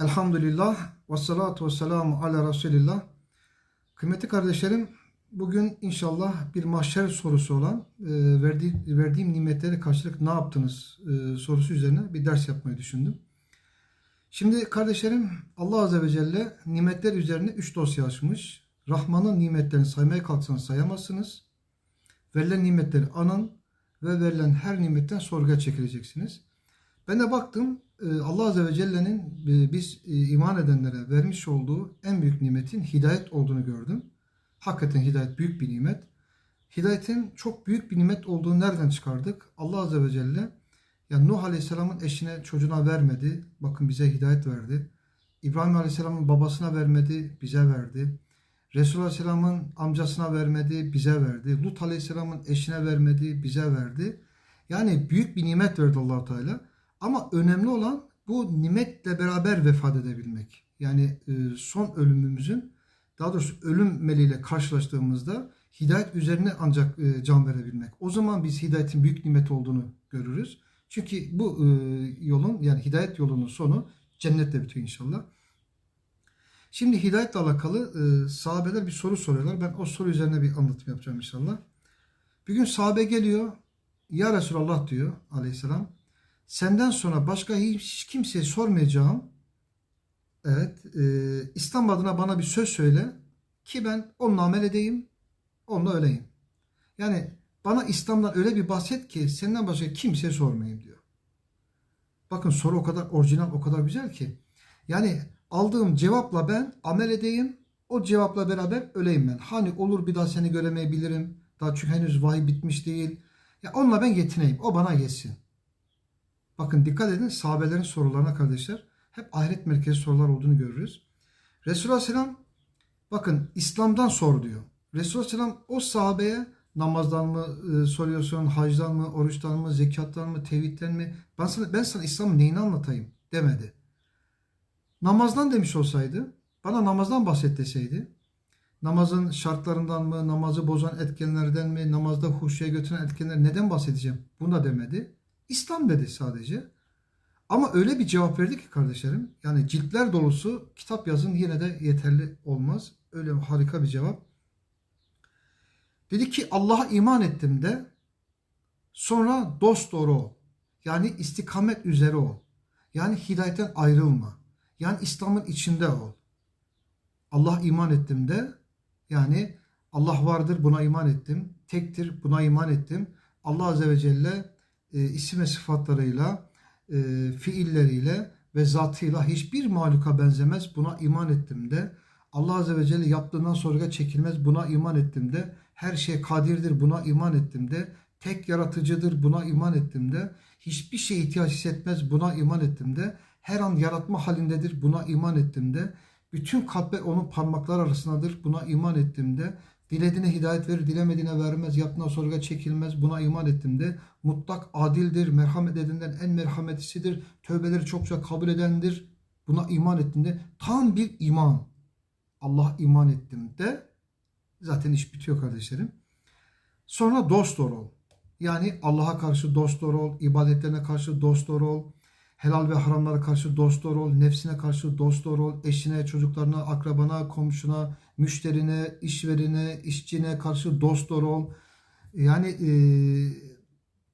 Elhamdülillah ve salatu ve selamu ala Resulillah. Kıymetli kardeşlerim, bugün inşallah bir mahşer sorusu olan e, verdi, verdiğim nimetlere karşılık ne yaptınız e, sorusu üzerine bir ders yapmayı düşündüm. Şimdi kardeşlerim Allah Azze ve Celle nimetler üzerine üç dosya açmış. Rahman'ın nimetlerini saymaya kalksanız sayamazsınız. Verilen nimetleri anın ve verilen her nimetten sorguya çekileceksiniz. Ben de baktım e, Allah Azze ve Celle'nin e, biz e, iman edenlere vermiş olduğu en büyük nimetin hidayet olduğunu gördüm. Hakikaten hidayet büyük bir nimet. Hidayetin çok büyük bir nimet olduğunu nereden çıkardık? Allah Azze ve Celle yani Nuh Aleyhisselam'ın eşine çocuğuna vermedi. Bakın bize hidayet verdi. İbrahim Aleyhisselam'ın babasına vermedi. Bize verdi. Resul Aleyhisselam'ın amcasına vermedi. Bize verdi. Lut Aleyhisselam'ın eşine vermedi. Bize verdi. Yani büyük bir nimet verdi allah Teala. Ama önemli olan bu nimetle beraber vefat edebilmek. Yani e, son ölümümüzün daha doğrusu ölüm meleğiyle karşılaştığımızda hidayet üzerine ancak e, can verebilmek. O zaman biz hidayetin büyük nimet olduğunu görürüz. Çünkü bu e, yolun yani hidayet yolunun sonu cennetle bitiyor inşallah. Şimdi hidayetle alakalı sahabeler bir soru soruyorlar. Ben o soru üzerine bir anlatım yapacağım inşallah. Bir gün sahabe geliyor. Ya Resulallah diyor aleyhisselam. Senden sonra başka hiç kimseye sormayacağım. Evet. E, İslam adına bana bir söz söyle. Ki ben onunla amel edeyim. Onunla öleyim. Yani bana İslam'dan öyle bir bahset ki senden başka kimseye sormayayım diyor. Bakın soru o kadar orijinal, o kadar güzel ki. Yani aldığım cevapla ben amel edeyim. O cevapla beraber öleyim ben. Hani olur bir daha seni göremeyebilirim. Daha çünkü henüz vahiy bitmiş değil. Ya onunla ben yetineyim. O bana geçsin. Bakın dikkat edin sahabelerin sorularına kardeşler. Hep ahiret merkezi sorular olduğunu görürüz. Resulullah Aleyhisselam bakın İslam'dan sor diyor. Resulullah Aleyhisselam o sahabeye namazdan mı e, soruyorsun, hacdan mı, oruçtan mı, zekattan mı, tevhidden mi? Ben sana, ben sana İslam'ın neyini anlatayım demedi. Namazdan demiş olsaydı, bana namazdan bahset deseydi, namazın şartlarından mı, namazı bozan etkenlerden mi, namazda huşuya götüren etkenler neden bahsedeceğim? Bunu da demedi. İslam dedi sadece. Ama öyle bir cevap verdi ki kardeşlerim, yani ciltler dolusu kitap yazın yine de yeterli olmaz. Öyle harika bir cevap. Dedi ki Allah'a iman ettim de sonra dost doğru ol. Yani istikamet üzere ol. Yani hidayetten ayrılma. Yani İslam'ın içinde ol. Allah iman ettim de yani Allah vardır buna iman ettim. Tektir buna iman ettim. Allah Azze ve Celle e, isim ve sıfatlarıyla, e, fiilleriyle ve zatıyla hiçbir mahluka benzemez. Buna iman ettim de. Allah Azze ve Celle yaptığından sonra çekilmez. Buna iman ettim de. Her şey kadirdir. Buna iman ettim de. Tek yaratıcıdır. Buna iman ettim de. Hiçbir şeye ihtiyaç hissetmez. Buna iman ettim de. Her an yaratma halindedir. Buna iman ettim de. Bütün kalpler onun parmaklar arasındadır. Buna iman ettim de. Dilediğine hidayet verir, dilemediğine vermez, yaptığına sorguya çekilmez. Buna iman ettim de. Mutlak adildir, merhamet edenden en merhametlisidir. Tövbeleri çokça kabul edendir. Buna iman ettim de. Tam bir iman. Allah iman ettim de. Zaten iş bitiyor kardeşlerim. Sonra dost doğru ol. Yani Allah'a karşı dost doğru ol, ibadetlerine karşı dost doğru ol, helal ve haramlara karşı dost doğru ol, nefsine karşı dost doğru ol, eşine, çocuklarına, akrabana, komşuna, müşterine, işverine, işçine karşı dost doğru ol. Yani e,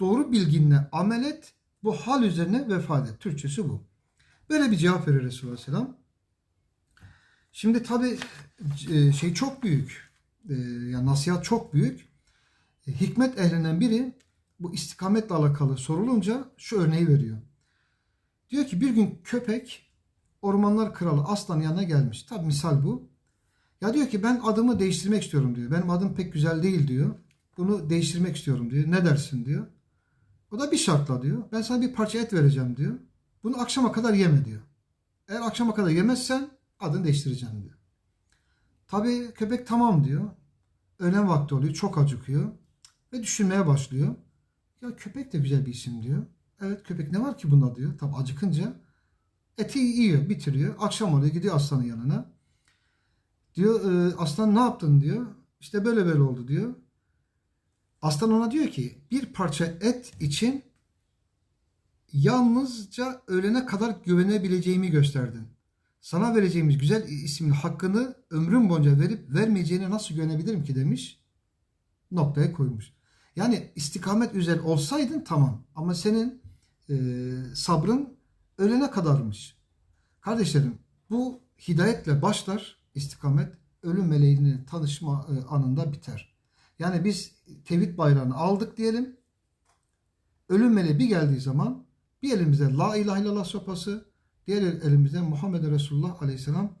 doğru bilginle amel et, bu hal üzerine vefat et. Türkçesi bu. Böyle bir cevap verir Resulullah Aleyhisselam. Şimdi tabi e, şey çok büyük. E, yani nasihat çok büyük. E, hikmet ehlinden biri bu istikametle alakalı sorulunca şu örneği veriyor. Diyor ki bir gün köpek ormanlar kralı aslan yanına gelmiş. Tabi misal bu. Ya diyor ki ben adımı değiştirmek istiyorum diyor. Benim adım pek güzel değil diyor. Bunu değiştirmek istiyorum diyor. Ne dersin diyor. O da bir şartla diyor. Ben sana bir parça et vereceğim diyor. Bunu akşama kadar yeme diyor. Eğer akşama kadar yemezsen adını değiştireceğim diyor. Tabi köpek tamam diyor. Öğlen vakti oluyor. Çok acıkıyor. Ve düşünmeye başlıyor. Ya köpek de güzel bir isim diyor. Evet köpek ne var ki bunda diyor. Tabi acıkınca eti yiyor, bitiriyor. Akşam oluyor gidiyor aslanın yanına. Diyor e, aslan ne yaptın diyor. İşte böyle böyle oldu diyor. Aslan ona diyor ki bir parça et için yalnızca öğlene kadar güvenebileceğimi gösterdin. sana vereceğimiz güzel ismin hakkını ömrüm boyunca verip vermeyeceğine nasıl güvenebilirim ki demiş. Noktaya koymuş. Yani istikamet üzere olsaydın tamam ama senin e, sabrın ölene kadarmış. Kardeşlerim bu hidayetle başlar istikamet ölüm meleğinin tanışma e, anında biter. Yani biz tevhid bayrağını aldık diyelim. Ölüm meleği bir geldiği zaman bir elimizde la ilahe illallah sopası, diğer elimizde Muhammed Resulullah aleyhisselam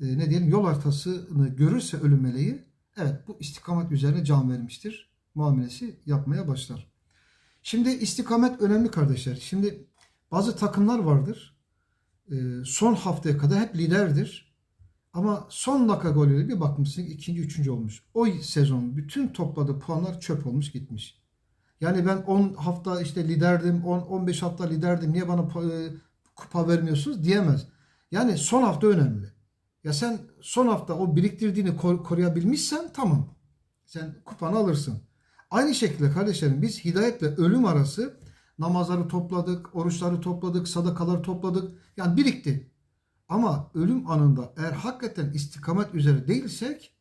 e, ne diyelim yol haritasını görürse ölüm meleği evet bu istikamet üzerine can vermiştir. Muamelesi yapmaya başlar. Şimdi istikamet önemli kardeşler. Şimdi bazı takımlar vardır. E, son haftaya kadar hep liderdir. Ama son dakika golüyle bir bakmışsın ikinci, üçüncü olmuş. O sezon bütün topladığı puanlar çöp olmuş gitmiş. Yani ben 10 hafta işte liderdim, 10 15 hafta liderdim. Niye bana e, kupa vermiyorsunuz diyemez. Yani son hafta önemli. Ya sen son hafta o biriktirdiğini koruyabilmişsen tamam. Sen kupanı alırsın. Aynı şekilde kardeşlerim biz hidayetle ölüm arası namazları topladık, oruçları topladık, sadakaları topladık. Yani birikti. Ama ölüm anında eğer hakikaten istikamet üzere değilsek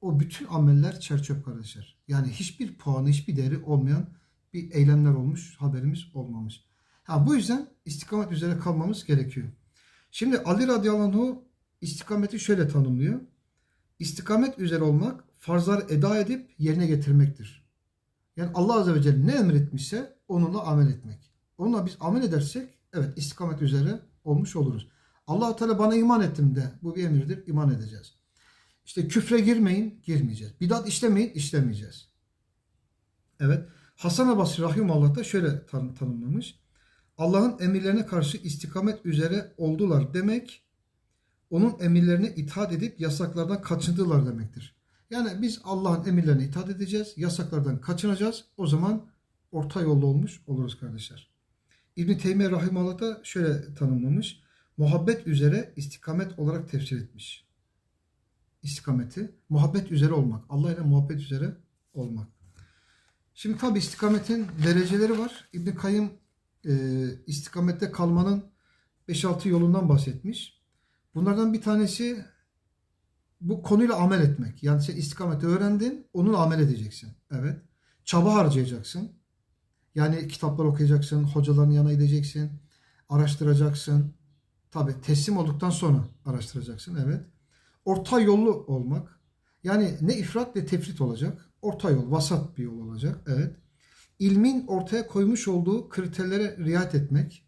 o bütün ameller çerçöp kardeşler. Yani hiçbir puanı, hiçbir değeri olmayan bir eylemler olmuş, haberimiz olmamış. Ha, bu yüzden istikamet üzere kalmamız gerekiyor. Şimdi Ali radıyallahu anh istikameti şöyle tanımlıyor. İstikamet üzere olmak farzları eda edip yerine getirmektir. Yani Allah azze ve celle ne emretmişse onunla amel etmek. Onunla biz amel edersek evet istikamet üzere olmuş oluruz. Allah Teala bana iman ettim de bu bir emirdir iman edeceğiz. İşte küfre girmeyin girmeyeceğiz. Bidat işlemeyin işlemeyeceğiz. Evet. Hasan Basri Rahimallah da şöyle tan tanımlamış. Allah'ın emirlerine karşı istikamet üzere oldular demek onun emirlerine itaat edip yasaklardan kaçındılar demektir. Yani biz Allah'ın emirlerine itaat edeceğiz, yasaklardan kaçınacağız. O zaman orta yolda olmuş oluruz kardeşler. İbn Teymiye Rahimallah da şöyle tanımlamış. Muhabbet üzere istikamet olarak tefsir etmiş. İstikameti muhabbet üzere olmak. Allah ile muhabbet üzere olmak. Şimdi tabi istikametin dereceleri var. İbn Kayyım e, istikamette kalmanın 5-6 yolundan bahsetmiş. Bunlardan bir tanesi bu konuyla amel etmek. Yani sen istikameti öğrendin, onunla amel edeceksin. Evet. Çaba harcayacaksın. Yani kitaplar okuyacaksın, hocaların yanına gideceksin, araştıracaksın. Tabi teslim olduktan sonra araştıracaksın. Evet. Orta yollu olmak. Yani ne ifrat ne tefrit olacak. Orta yol, vasat bir yol olacak. Evet. İlmin ortaya koymuş olduğu kriterlere riayet etmek.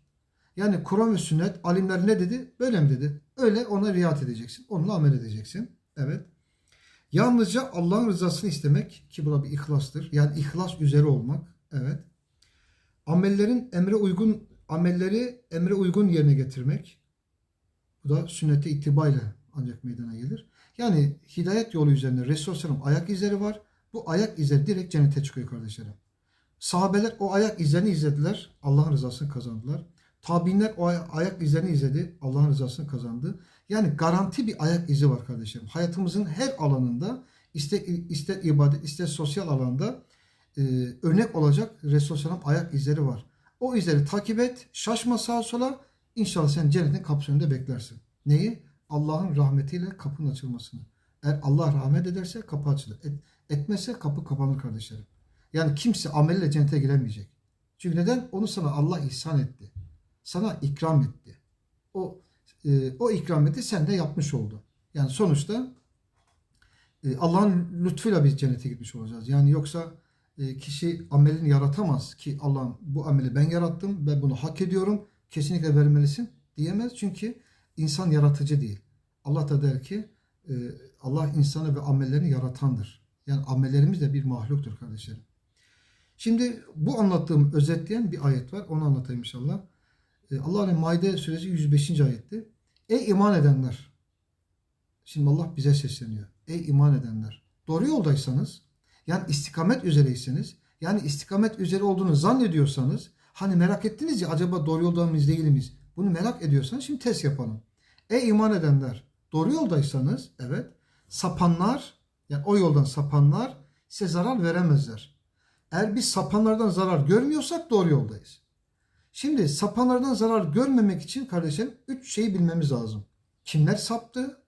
Yani Kur'an ve sünnet alimler ne dedi? Böyle mi dedi? Öyle ona riayet edeceksin. Onunla amel edeceksin. Evet. Yalnızca Allah'ın rızasını istemek ki bu da bir ihlastır. Yani ihlas üzere olmak. Evet. Amellerin emre uygun amelleri emre uygun yerine getirmek. Bu da sünnete itibayla ancak meydana gelir. Yani hidayet yolu üzerinde Resulullah ayak izleri var. Bu ayak izleri direkt cennete çıkıyor kardeşlerim. Sahabeler o ayak izlerini izlediler. Allah'ın rızasını kazandılar. Tabinler o ayak izlerini izledi. Allah'ın rızasını kazandı. Yani garanti bir ayak izi var kardeşlerim. Hayatımızın her alanında ister, ister ibadet ister sosyal alanda e, örnek olacak Resulullah ayak izleri var. O izleri takip et. Şaşma sağa sola. İnşallah sen cennetin kapısı önünde beklersin. Neyi? Allah'ın rahmetiyle kapının açılmasını. Eğer Allah rahmet ederse kapı açılır. Et, etmezse kapı kapanır kardeşlerim. Yani kimse amelle cennete giremeyecek. Çünkü neden? Onu sana Allah ihsan etti. Sana ikram etti. O e, o ikrameti sen de yapmış oldu. Yani sonuçta e, Allah'ın lütfuyla biz cennete gitmiş olacağız. Yani yoksa e, kişi amelini yaratamaz ki Allah'ım bu ameli ben yarattım ve bunu hak ediyorum. Kesinlikle vermelisin diyemez. Çünkü insan yaratıcı değil. Allah da der ki e, Allah insanı ve amellerini yaratandır. Yani amellerimiz de bir mahluktur kardeşlerim. Şimdi bu anlattığım özetleyen bir ayet var. Onu anlatayım inşallah. E, Allah'ın Maide suresi 105. ayetti. Ey iman edenler. Şimdi Allah bize sesleniyor. Ey iman edenler. Doğru yoldaysanız yani istikamet üzereyseniz yani istikamet üzere olduğunu zannediyorsanız hani merak ettiniz ya acaba doğru yolda mıyız değil miyiz? Bunu merak ediyorsanız şimdi test yapalım. Ey iman edenler doğru yoldaysanız evet sapanlar yani o yoldan sapanlar size zarar veremezler. Eğer biz sapanlardan zarar görmüyorsak doğru yoldayız. Şimdi sapanlardan zarar görmemek için kardeşlerim üç şeyi bilmemiz lazım. Kimler saptı?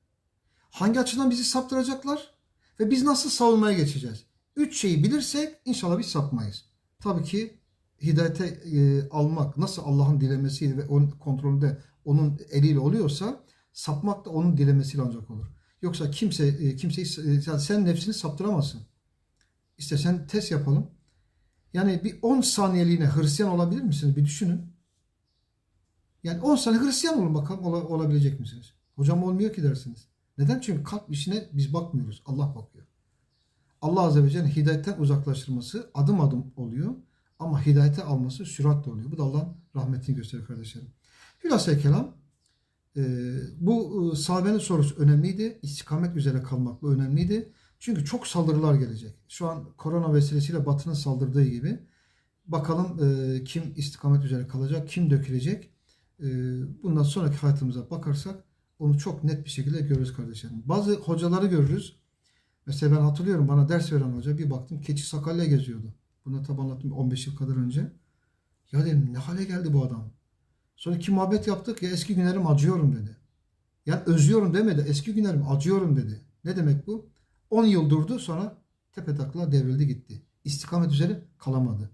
Hangi açıdan bizi saptıracaklar? Ve biz nasıl savunmaya geçeceğiz? Üç şeyi bilirsek inşallah biz sapmayız. Tabii ki hidayete e, almak nasıl Allah'ın dilemesiyle ve onun kontrolünde onun eliyle oluyorsa sapmak da onun dilemesiyle ancak olur. Yoksa kimse e, kimseyi e, sen nefsini saptıramazsın. İstersen test yapalım. Yani bir 10 saniyeliğine Hristiyan olabilir misiniz? Bir düşünün. Yani 10 saniye Hristiyan olun bakalım ola- olabilecek misiniz? Hocam olmuyor ki dersiniz. Neden? Çünkü kalp işine biz bakmıyoruz. Allah bakıyor. Allah Azze ve Celle hidayetten uzaklaştırması adım adım oluyor. Ama hidayete alması süratle oluyor. Bu da Allah'ın rahmetini gösterir kardeşlerim. Hülasa kelam e, bu e, sahabenin sorusu önemliydi. İstikamet üzere kalmak bu önemliydi. Çünkü çok saldırılar gelecek. Şu an korona vesilesiyle Batı'nın saldırdığı gibi. Bakalım e, kim istikamet üzere kalacak, kim dökülecek. Bundan sonraki hayatımıza bakarsak onu çok net bir şekilde görürüz kardeşlerim. Bazı hocaları görürüz. Mesela ben hatırlıyorum bana ders veren hoca bir baktım keçi sakalya geziyordu. Bunu tabi anlattım 15 yıl kadar önce. Ya dedim ne hale geldi bu adam. Sonra iki muhabbet yaptık ya eski günlerim acıyorum dedi. Yani özlüyorum demedi eski günlerim acıyorum dedi. Ne demek bu? 10 yıl durdu sonra tepe takla devrildi gitti. İstikamet üzere kalamadı.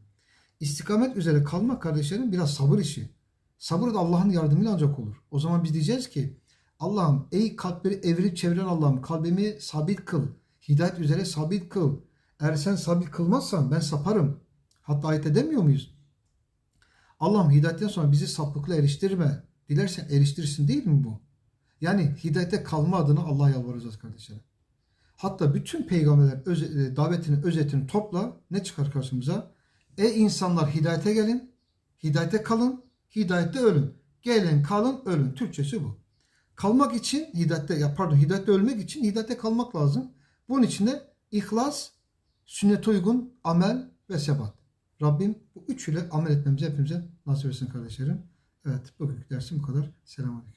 İstikamet üzere kalmak kardeşlerim biraz sabır işi. Sabır da Allah'ın yardımıyla ancak olur. O zaman biz diyeceğiz ki Allah'ım ey kalpleri evirip çeviren Allah'ım kalbimi sabit kıl. Hidayet üzere sabit kıl. Eğer sen sabit kılmazsan ben saparım. Hatta ayet edemiyor muyuz? Allah'ım hidayetten sonra bizi sapıkla eriştirme. Dilersen eriştirsin değil mi bu? Yani hidayete kalma adına Allah'a yalvaracağız kardeşlerim. Hatta bütün peygamberler e, davetinin özetini topla ne çıkar karşımıza? Ey insanlar hidayete gelin, hidayete kalın, hidayette ölün. Gelin, kalın, ölün. Türkçesi bu. Kalmak için hidayette, ya pardon hidayette ölmek için hidayette kalmak lazım. Bunun için de ihlas, sünnete uygun amel ve sebat. Rabbim bu üçüyle amel etmemizi hepimize nasip etsin kardeşlerim. Evet bugünkü dersim bu kadar. Selamünaleyküm.